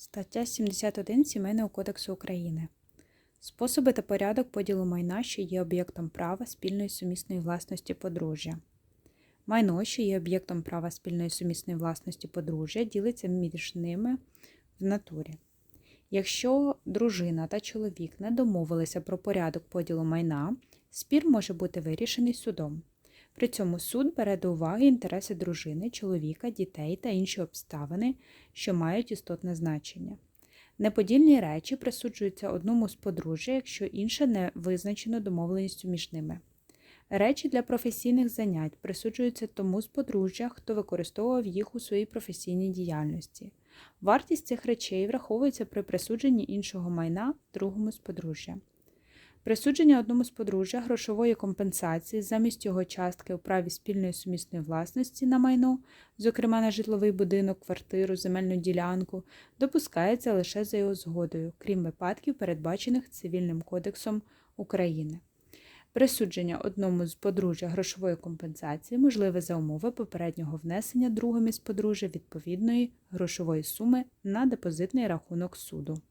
Стаття 71 Сімейного кодексу України. Способи та порядок поділу майна, що є об'єктом права спільної сумісної власності подружжя. Майно, що є об'єктом права спільної сумісної власності подружжя, ділиться між ними в натурі. Якщо дружина та чоловік не домовилися про порядок поділу майна, спір може бути вирішений судом. При цьому суд бере до уваги інтереси дружини, чоловіка, дітей та інші обставини, що мають істотне значення. Неподільні речі присуджуються одному з подружжя, якщо інше не визначено домовленістю між ними. Речі для професійних занять присуджуються тому з подружжя, хто використовував їх у своїй професійній діяльності. Вартість цих речей враховується при присудженні іншого майна другому з подружжя. Присудження одному з подружжя грошової компенсації замість його частки у праві спільної сумісної власності на майно, зокрема на житловий будинок, квартиру, земельну ділянку, допускається лише за його згодою, крім випадків, передбачених Цивільним кодексом України. Присудження одному з подружжя грошової компенсації можливе за умови попереднього внесення другим із подружжя відповідної грошової суми на депозитний рахунок суду.